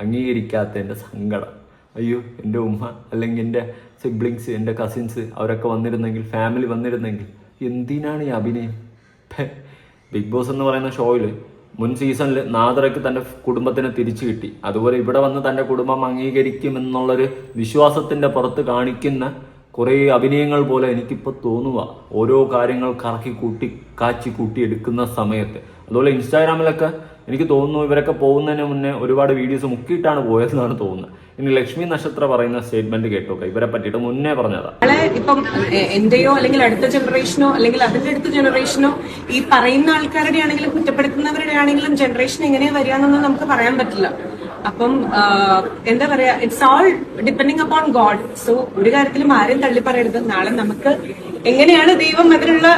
അംഗീകരിക്കാത്തതിന്റെ സങ്കടം. അയ്യോ എന്റെ ഉമ്മ അല്ലെങ്കിൽ എന്റെ സിബ്ലിങ്സ് എന്റെ കസിൻസ് അവരൊക്കെ വന്നിരുന്നെങ്കിൽ ഫാമിലി വന്നിരുന്നെങ്കിൽ എന്തിനാണ് ഈ അഭിനയം? ബിഗ് ബോസ് എന്ന് പറയുന്ന ഷോയിൽ മുൻ സീസണിൽ നാദറയ്ക്ക് തന്റെ കുടുംബത്തിനെ തിരിച്ചു കിട്ടി. അതുപോലെ ഇവിടെ വന്ന് തന്റെ കുടുംബം അംഗീകരിക്കുമെന്നുള്ളൊരു വിശ്വാസത്തിന്റെ പുറത്ത് കാണിക്കുന്ന കുറേ അഭിനയങ്ങൾ പോലെ എനിക്കിപ്പോൾ തോന്നുക ഓരോ കാര്യങ്ങൾ കറക്കി കൂട്ടി കാച്ചി കൂട്ടി എടുക്കുന്ന സമയത്ത്. അതുപോലെ ഇൻസ്റ്റാഗ്രാമിലൊക്കെ എനിക്ക് തോന്നുന്നു ഇവരൊക്കെ പോകുന്നതിന് മുന്നേ ഒരുപാട് വീഡിയോസ് മുക്കിയിട്ടാണ് പോയതെന്നാണ് തോന്നുന്നത്. ഇനി ലക്ഷ്മി നക്ഷത്ര പറയുന്ന സ്റ്റേറ്റ്മെന്റ് കേട്ടോക്കെ ഇവരെ പറ്റിയിട്ട് മുന്നേ പറഞ്ഞതാ. ഇപ്പം എന്റെയോ അല്ലെങ്കിൽ അടുത്ത ജനറേഷനോ അല്ലെങ്കിൽ അതിന്റെ അടുത്ത ജനറേഷനോ ഈ പറയുന്ന ആൾക്കാരുടെ ആണെങ്കിലും കുറ്റപ്പെടുത്തുന്നവരുടെ ആണെങ്കിലും ജനറേഷൻ എങ്ങനെയാ വരിക എന്നൊന്നും നമുക്ക് പറയാൻ പറ്റില്ല. അപ്പം എന്താ പറയാ it's all depending upon God so ഒരു കാര്യത്തിലും ആരും തള്ളി പറയരുത്. നാളെ നമുക്ക് എങ്ങനെയാണ് ദൈവം അതിനുള്ള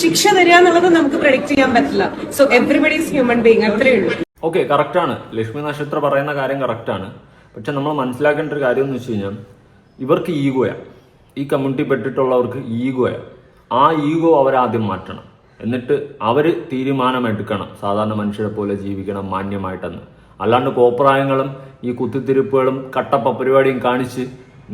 ശിക്ഷ തരിക എന്നുള്ളത് നമുക്ക് പ്രഡിക്റ്റ് ചെയ്യാൻ പറ്റില്ല. So everybody is human being അത്രേ ഉള്ളൂ. ഓക്കെ കറക്റ്റാണ് ലക്ഷ്മി നക്ഷത്ര പറയുന്ന കാര്യം കറക്റ്റാണ് പക്ഷെ നമ്മൾ മനസ്സിലാക്കേണ്ട ഒരു കാര്യം എന്ന് വെച്ച് കഴിഞ്ഞാൽ ഇവർക്ക് ഈഗോയാണ് ഈ കമ്മ്യൂണിറ്റി പെട്ടിട്ടുള്ളവർക്ക് ഈഗോയാണ് ആ ഈഗോ അവരാദ്യം മാറ്റണം. എന്നിട്ട് അവർ തീരുമാനമെടുക്കണം. സാധാരണ മനുഷ്യരെ പോലെ ജീവിക്കണം മാന്യമായിട്ടെന്ന്. അല്ലാണ്ട് കോപ്രായങ്ങളും ഈ കുത്തിത്തിരിപ്പുകളും കട്ടപ്പ പരിപാടിയും കാണിച്ച്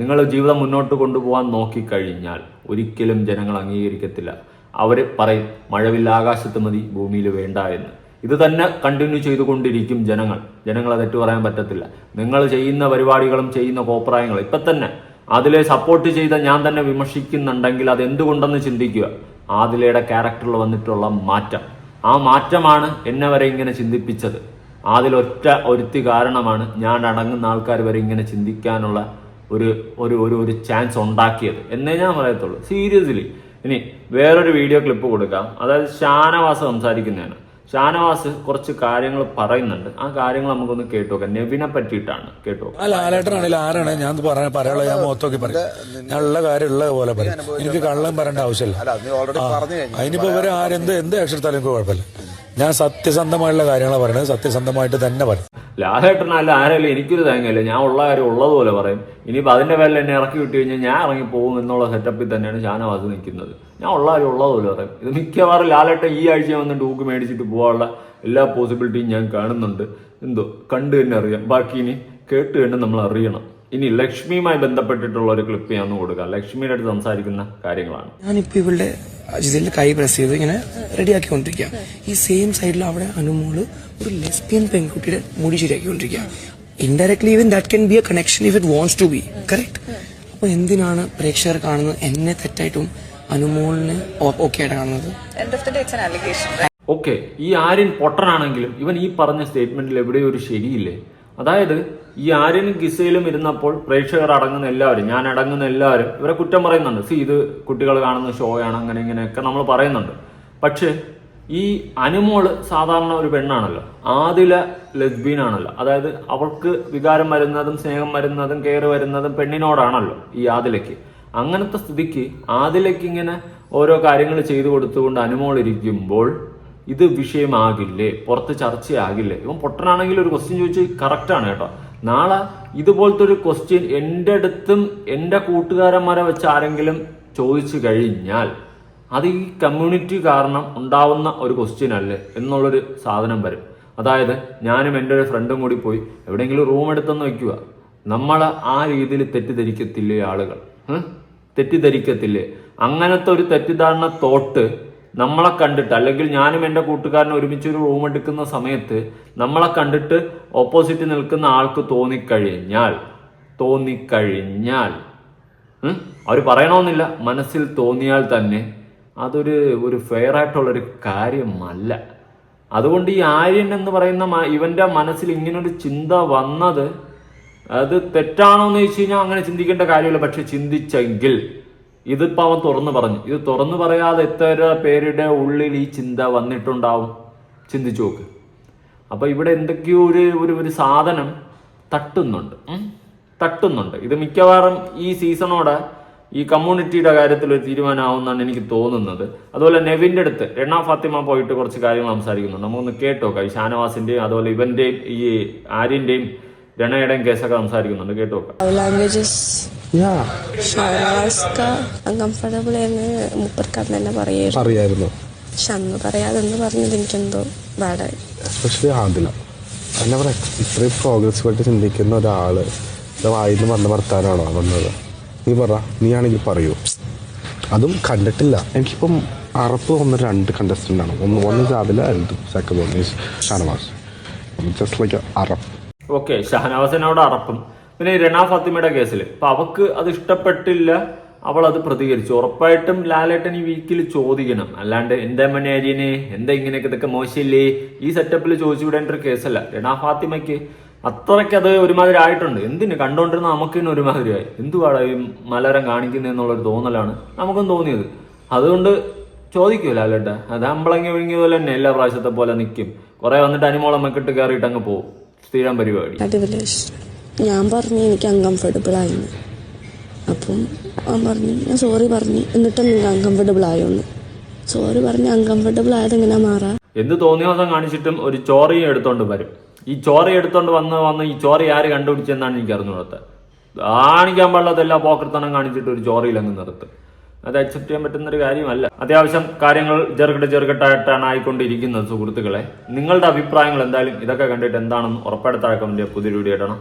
നിങ്ങൾ ജീവിതം മുന്നോട്ട് കൊണ്ടുപോകാൻ നോക്കിക്കഴിഞ്ഞാൽ ഒരിക്കലും ജനങ്ങൾ അംഗീകരിക്കത്തില്ല. അവർ പറയും മഴവില്ല ആകാശത്ത് മതി ഭൂമിയിൽ വേണ്ട എന്ന്. ഇത് തന്നെ കണ്ടിന്യൂ ചെയ്തുകൊണ്ടിരിക്കും ജനങ്ങൾ. ജനങ്ങളെ തെറ്റു പറയാൻ പറ്റത്തില്ല. നിങ്ങൾ ചെയ്യുന്ന പരിപാടികളും ചെയ്യുന്ന കോപ്രായങ്ങളും ഇപ്പം തന്നെ അതിലെ സപ്പോർട്ട് ചെയ്ത ഞാൻ തന്നെ വിമർശിക്കുന്നുണ്ടെങ്കിൽ അത് എന്തുകൊണ്ടെന്ന് ചിന്തിക്കുക. ആദിലയുടെ ക്യാരക്ടറിൽ വന്നിട്ടുള്ള മാറ്റം. ആ മാറ്റമാണ് എന്നെ വരെ ഇങ്ങനെ ചിന്തിപ്പിച്ചത്. അതിലൊറ്റ ഒരുത്തി കാരണമാണ് ഞാൻ അടങ്ങുന്ന ആൾക്കാർ വരെ ഇങ്ങനെ ചിന്തിക്കാനുള്ള ഒരു ഒരു ഒരു ചാൻസ് ഉണ്ടാക്കിയത്. എന്നേ ഞാൻ പറയത്തുള്ളൂ. സീരിയസ്ലി ഇനി വേറൊരു വീഡിയോ ക്ലിപ്പ് കൊടുക്കാം. അതായത് ഷാനവാസ് സംസാരിക്കുന്നതാണ്. ഷാനവാസ് കുറച്ച് കാര്യങ്ങൾ പറയുന്നുണ്ട്. ആ കാര്യങ്ങൾ നമുക്കൊന്ന് കേട്ടു നോക്കാം. നെവിനെ പറ്റിയിട്ടാണ് കേട്ടു നോക്കാം. അല്ല ആലേട്ടനാണെങ്കിലും ആരാണ്? ഞാൻ പറയാൻ പറയാനുള്ള ഞാൻ മൊത്തമൊക്കെ പറയും. ഞാൻ ഉള്ള കാര്യം ഉള്ള പോലെ പറയും. എനിക്ക് കള്ളം പറയേണ്ട ആവശ്യമില്ല. അതിനിപ്പോ ഇവരെ ആരെന്ത് എന്ത് അക്ഷരത്താലും എനിക്ക് കുഴപ്പമില്ല. ഞാൻ സത്യസന്ധമായിട്ടുള്ള കാര്യങ്ങളാണ് പറയുന്നത്. സത്യസന്ധമായിട്ട് തന്നെ പറയും. ലാലേട്ടനല്ല ആരെങ്കിലും എനിക്കൊരു തേങ്ങയില്ല? ഞാൻ ഉള്ള കാര്യം ഉള്ളതുപോലെ പറയും. ഇനിയിപ്പോൾ അതിന്റെ പേരിൽ എന്നെ ഇറക്കി വിട്ടു കഴിഞ്ഞാൽ ഞാൻ ഇറങ്ങി പോകും എന്നുള്ള സെറ്റപ്പിൽ തന്നെയാണ് ഷാനവാസ് നിൽക്കുന്നത്. ഞാൻ ഉള്ള കാര്യം ഉള്ളതുപോലെ പറയും. ഇത് മിക്കവാറും ലാലേട്ടൻ ഈ ആഴ്ച വന്ന് ഡൂക്ക് മേടിച്ചിട്ട് പോകാനുള്ള എല്ലാ പോസിബിലിറ്റിയും ഞാൻ കാണുന്നുണ്ട്. എന്തോ കണ്ടു തന്നെ അറിയാം. ബാക്കി ഇനി കേട്ട് തന്നെ നമ്മൾ അറിയണം. ഇനി ലക്ഷ്മിയുമായി ബന്ധപ്പെട്ടിട്ടുള്ള ഒരു ക്ലിപ്പ് ഞാൻ കൊടുക്കാം. ലക്ഷ്മിയുടെ അടുത്ത് സംസാരിക്കുന്ന കാര്യങ്ങളാണ്. ഞാനിപ്പോ ഇവളുടെ ജിതിന്റെ കൈ പ്രസ് ചെയ്ത് ഇങ്ങനെ റെഡിയാക്കിക്കൊണ്ടിരിക്കുക ഈ സെയിം സൈഡിൽ അവിടെ അനുമോൾ ഒരു ലെസ്ബിയൻ പെൺകുട്ടിയുടെ മുടി ശരിയാക്കിക്കൊണ്ടിരിക്കുക indirectly even that can be a connection if it wants to be correct അപ്പൊ എന്തിനാണ് പ്രേക്ഷകർ കാണുന്നത്? എന്നെ തെറ്റായിട്ടും അനുമോളിനെ ഓക്കെ ആയിട്ട് കാണുന്നത്? ഓക്കെ ഈ ആര്യൻ പൊട്ടനാണെങ്കിലും ഇവൻ ഈ പറഞ്ഞ സ്റ്റേറ്റ്മെന്റിൽ എവിടെയൊരു ശരിയില്ലേ? അതായത് ഈ ആര്യനും ഗിസയിലും ഇരുന്നപ്പോൾ പ്രേക്ഷകർ അടങ്ങുന്ന എല്ലാവരും ഞാൻ അടങ്ങുന്ന എല്ലാവരും ഇവരെ കുറ്റം പറയുന്നുണ്ട്. സി ഇത് കുട്ടികൾ കാണുന്ന ഷോയാണ് അങ്ങനെ ഇങ്ങനെയൊക്കെ നമ്മൾ പറയുന്നുണ്ട്. പക്ഷേ ഈ അനുമോൾ സാധാരണ ഒരു പെണ്ണാണല്ലോ. ആദില ലെസ്ബീൻ ആണല്ലോ. അതായത് അവൾക്ക് വികാരം വരുന്നതും സ്നേഹം വരുന്നതും കെയർ വരുന്നതും പെണ്ണിനോടാണല്ലോ ഈ ആദിലയ്ക്ക്. അങ്ങനത്തെ സ്ഥിതിക്ക് ആദിലയ്ക്ക് ഇങ്ങനെ ഓരോ കാര്യങ്ങൾ ചെയ്തു കൊടുത്തുകൊണ്ട് അനുമോൾ ഇരിക്കുമ്പോൾ ഇത് വിഷയമാകില്ലേ? പുറത്ത് ചർച്ചയാകില്ലേ? ഇവൻ പൊട്ടനാണെങ്കിൽ ഒരു ക്വസ്റ്റ്യൻ ചോദിച്ച് കറക്റ്റാണ് കേട്ടോ. നാളെ ഇതുപോലത്തെ ഒരു ക്വസ്റ്റ്യൻ എന്റെ അടുത്തും എന്റെ കൂട്ടുകാരന്മാരെ വെച്ച് ആരെങ്കിലും ചോദിച്ചു കഴിഞ്ഞാൽ അത് ഈ കമ്മ്യൂണിറ്റി കാരണം ഉണ്ടാവുന്ന ഒരു ക്വസ്റ്റ്യൻ അല്ലേ എന്നുള്ളൊരു സാധനം വരും. അതായത് ഞാനും എന്റെ ഒരു ഫ്രണ്ടും കൂടി പോയി എവിടെയെങ്കിലും റൂം എടുത്തെന്ന് വെക്കുക. നമ്മൾ ആ രീതിയിൽ തെറ്റിദ്ധരിക്കത്തില്ലേ ആളുകൾ? തെറ്റിദ്ധരിക്കത്തില്ലേ? അങ്ങനത്തെ ഒരു തെറ്റിദ്ധാരണ തോട്ട് നമ്മളെ കണ്ടിട്ട് അല്ലെങ്കിൽ ഞാനും എന്റെ കൂട്ടുകാരനും ഒരുമിച്ച് ഒരു റൂം എടുക്കുന്ന സമയത്ത് നമ്മളെ കണ്ടിട്ട് ഓപ്പോസിറ്റ് നിൽക്കുന്ന ആൾക്ക് തോന്നിക്കഴിഞ്ഞാൽ തോന്നിക്കഴിഞ്ഞാൽ അവർ പറയണമെന്നില്ല മനസ്സിൽ തോന്നിയാൽ തന്നെ അതൊരു ഒരു ഫെയർ ആയിട്ടുള്ളൊരു കാര്യമല്ല. അതുകൊണ്ട് ഈ ആര്യൻ എന്ന് പറയുന്ന ഇവന്റെ മനസ്സിൽ ഇങ്ങനൊരു ചിന്ത വന്നത് അത് തെറ്റാണോ എന്ന് ചോദിച്ചു കഴിഞ്ഞാൽ അങ്ങനെ ചിന്തിക്കേണ്ട കാര്യമില്ല. പക്ഷെ ചിന്തിച്ചെങ്കിൽ ഇതിപ്പോ അവൻ തുറന്നു പറഞ്ഞു. ഇത് തുറന്നു പറയാതെ എത്ര പേരുടെ ഉള്ളിൽ ഈ ചിന്ത വന്നിട്ടുണ്ടാവും? ചിന്തിച്ചു നോക്ക്. അപ്പോൾ ഇവിടെ എന്തൊക്കെയോ ഒരു ഒരു ഒരു സാധനം തട്ടുന്നുണ്ട്. തട്ടുന്നുണ്ട്. ഇത് മിക്കവാറും ഈ സീസണോടെ ഈ കമ്മ്യൂണിറ്റിയുടെ കാര്യത്തിൽ ഒരു തീരുമാനമാവുമെന്നാണ് എനിക്ക് തോന്നുന്നത്. അതുപോലെ നെവിന്റെ അടുത്ത് എണ്ണ ഫാത്തിമ പോയിട്ട് കുറച്ച് കാര്യങ്ങൾ സംസാരിക്കുന്നുണ്ട്. നമുക്കൊന്ന് കേട്ടോക്കാം. ഈ ഷാനവാസിന്റെയും അതുപോലെ ഇവന്റെയും ഈ ആര്യന്റെയും രണയുടെയും കേസൊക്കെ സംസാരിക്കുന്നുണ്ട്. കേട്ടു ലാംഗ്വേജസ് ഷാനവാസ്ക അൺകംഫർട്ടബിൾ എന്ന് മുപ്പർക്ക് അന്ന് തന്നെ പറയായിരുന്നു. അറിയായിരുന്നു പക്ഷെ അന്ന് പറയാതെന്ന് പറഞ്ഞത് എനിക്കെന്തോ ബാഡായി എസ്പെഷ്യലി ആദില. അതിനെ പറയാം ഇത്രയും പ്രോഗ്രസീവായിട്ട് ചിന്തിക്കുന്ന ഒരാൾ വായിന്ന് പറഞ്ഞ വർത്താനാണോ വന്നത്? നീ പറ നീ ആണെങ്കിൽ പറയൂ. അതും കണ്ടിട്ടില്ല. എനിക്കിപ്പം അറപ്പ് വന്ന രണ്ട് കണ്ടസ്റ്റന്റ് ആണ്. ഒന്ന് ഒന്ന് second one Shanavas. Just like അറപ്പ്. Okay ഷഹനവാസിനോട് അറപ്പും. പിന്നെ രണ ഫാത്തിമയുടെ കേസിൽ അപ്പൊ അവക്ക് അത് ഇഷ്ടപ്പെട്ടില്ല. അവൾ അത് പ്രതികരിച്ചു. ഉറപ്പായിട്ടും ലാലേട്ടൻ ഈ വീക്കിൽ ചോദിക്കണം. അല്ലാണ്ട് എന്താ മണിയാര്യനെ എന്താ ഇങ്ങനെയൊക്കെ? ഇതൊക്കെ മോശമില്ലേ? ഈ സെറ്റപ്പിൽ ചോദിച്ചു വിടേണ്ട ഒരു കേസല്ല. രണ ഫാത്തിമയ്ക്ക് അത്രയ്ക്ക് അത് ഒരുമാതിരി ആയിട്ടുണ്ട്. എന്തിന്? കണ്ടോണ്ടിരുന്ന നമുക്ക് തന്നെ ഒരുമാതിരിയായി. എന്തുവാടാ ഈ മലരം കാണിക്കുന്നത് എന്നുള്ളൊരു തോന്നലാണ് നമുക്കും തോന്നിയത്. അതുകൊണ്ട് ചോദിക്കൂല ലാലേട്ട. അത് അമ്പളങ്ങി വിഴുങ്ങിയതുപോലെ പോലെ തന്നെ എല്ലാ പ്രാവശ്യത്തെ പോലെ നിൽക്കും കുറെ വന്നിട്ട് അനിമോളം മെക്കിട്ട് കയറിയിട്ട് അങ്ങ് പോകും സ്ഥിരം പരിപാടി. അടിപൊളി. ഞാൻ പറഞ്ഞു എനിക്ക് അൺകംഫർട്ടബിൾ ആയിരുന്നു അപ്പം അവൻ പറഞ്ഞു ഞാൻ സോറി പറഞ്ഞു എന്നിട്ടും നിങ്ങൾക്ക് അൺകംഫർട്ടബിൾ ആയോന്ന്. സോറി പറഞ്ഞ് അൺകംഫർട്ടബിൾ ആയത് എങ്ങനെ മാറാ? എന്ത് തോന്നിയ ദിവസം കാണിച്ചിട്ടും ഒരു ചോറയും എടുത്തോണ്ട് വരും. ഈ ചോറ എടുത്തോണ്ട് വന്ന് വന്ന് ഈ ചോറ ആര് കണ്ടുപിടിച്ചെന്നാണ് എനിക്ക് അറിഞ്ഞുകൊടുത്തത്. കാണിക്കാൻ പാടില്ലാത്ത എല്ലാ പോക്കർത്തനം കാണിച്ചിട്ട് ഒരു ചോറയിൽ അങ്ങ് നിർത്തും. അത് അക്സെപ്റ്റ് ചെയ്യാൻ പറ്റുന്ന ഒരു കാര്യമല്ല അത്യാവശ്യം കാര്യങ്ങൾ ചെറുകിട്ട് ചെറുകിട്ടായിട്ടാണ് ആയിക്കൊണ്ടിരിക്കുന്നത് സുഹൃത്തുക്കളെ നിങ്ങളുടെ അഭിപ്രായങ്ങൾ എന്തായാലും ഇതൊക്കെ കണ്ടിട്ട് എന്താണെന്ന് ഉറപ്പായിട്ട് താഴെ കമന്റ്. പുതിയൊരു വീഡിയോ ഇടണം.